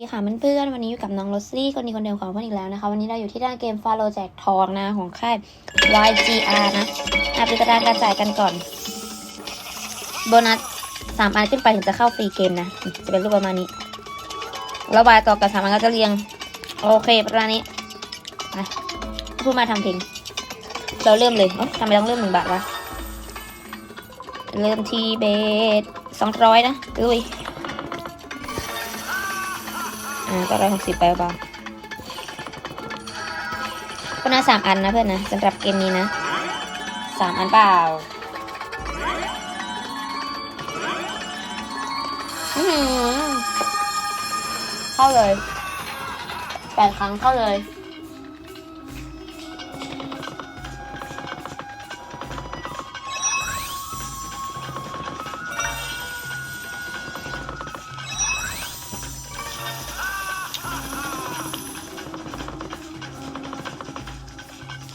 สวัสดีค่ะเพื่อนๆวันนี้อยู่กับน้องโรซี่คนดีคนเดิมของเพื่อนอีกแล้วนะคะ วันนี้เราอยู่ที่ด้านเกมฟาโลแจกทองนะของค่าย YGR นะอะไปตารางการจ่ายกันก่อน โบนัสสามอันขึ้นไปถึงจะเข้าฟรีเกมนะ จะเป็นรูปประมาณนี้แล้ววายต่อกับสามอันก็จะเรียง โอเคประมาณนี้นะพูดมาทำเพลงเราเริ่มเลยทำไมต้องเริ่มหนึ่งบาทวะเริ่มที่เบสสองร้อยนะอุ้ย อ่าก็ร้อยหกสิบไปเบาก็น่าสามอันนะเพื่อนนะสำหรับเกมนี้นะสามอันเปล่าอือหือเข้าเลยแปดครั้งเข้าเลย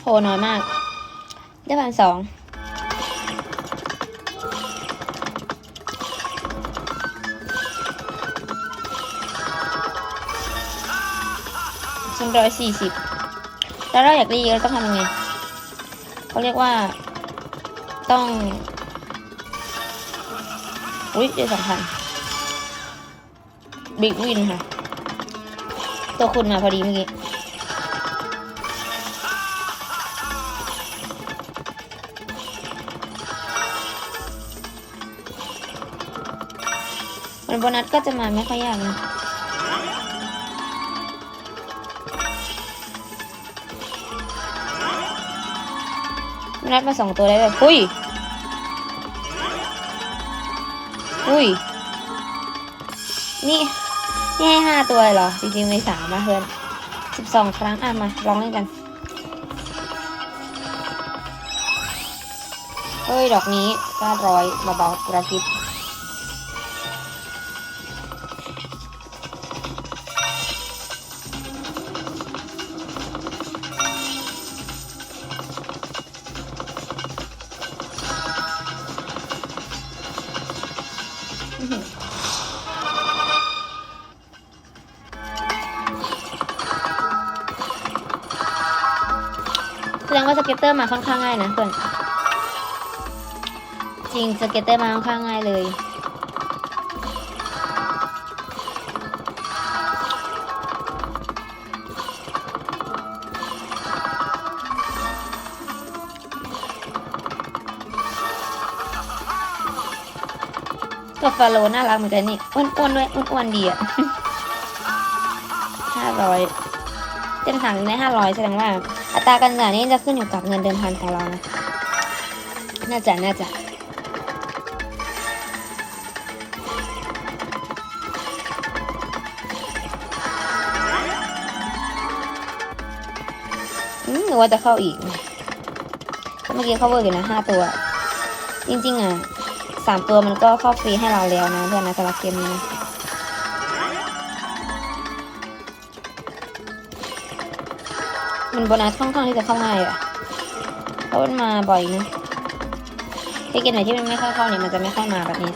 โหน้อยมาก ได้พันสองชิ้นร้อยสี่สิบแล้วเราอยากได้เยอะต้องทำยังไงเขาเรียกว่า ต้อง อุ้ยเดี๋ยวสองพันบิ๊กวินค่ะ ตัวคุณมาพอดีเมื่อกี้ โบนัสก็จะมาไม่ค่อยยากนะโบนัสมาสองตัวได้แบบอุ้ย อุ้ย นี่นี่ให้ห้าตัวเหรอ จริงๆไม่สามมาเพื่อนสิบสองครั้งอะมาลองเล่นกันเอ้ย ดอกนี้ก้าร้อยเบาๆกระพริบ ดงว่าสเก็ตเตอร์มาค่อนข้างง่ายนะเพื่อนจริงสเก็ตเตอร์มาค่อนข้างง่ายเลยตัวฟาโลน่ารักเหมือนกันนี่อ้วนๆด้วยอ้วนๆดีอะห้าร้อยเต็มถังได้ห้าร้อยแสดงว่า ตราการจ่านี้จะขึ้นอยู่กับเงินเดิมพันของเรานะ น่าจะน่าจะอืมหรือว่าจะเข้าอีก เมื่อกี้เข้าเวอร์อยู่นะห้าตัว จริงๆอะสามตัวมันก็เข้าฟรีให้เราแล้วนะเพื่อนนะสำหรับเกมนี้ มันโบนัสค่อนข้างที่จะเข้าง่ายอะเพราะมันมาบ่อยนะถ้าเกมไหนที่มันไม่ค่อยเข้าเนี่ยมันจะไม่ค่อยมาแบบนี้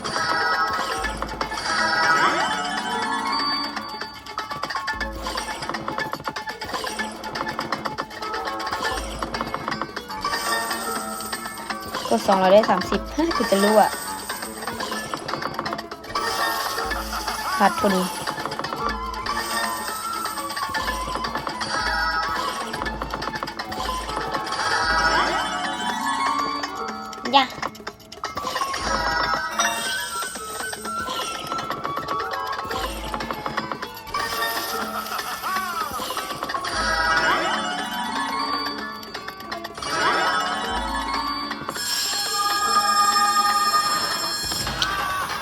กดสองเราได้สามสิบฮะคือจะรู้อะขาดทุน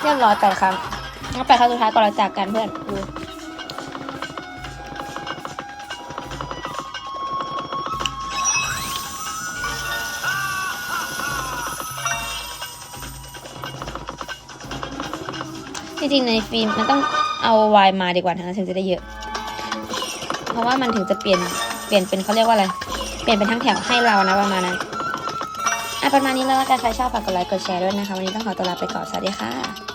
รียบร้อยแปดครั้งงั้นแปดครั้งสุดท้ายก่อนเราจากกันเพื่อนดูจริงๆในฟิล์มมันต้องเอาวายมาดีกว่านะถึงจะได้เยอะ เพราะว่ามันถึงจะเปลี่ยนเปลี่ยนเป็นเขาเรียกว่าอะไร เปลี่ยนเป็นทั้งแถวให้เรานะประมาณนั้นอะประมาณนี้แล้วกันใครชอบฝากกดไลค์กดแชร์ด้วยนะคะ วันนี้ต้องขอตัวลาไปก่อนสวัสดีค่ะ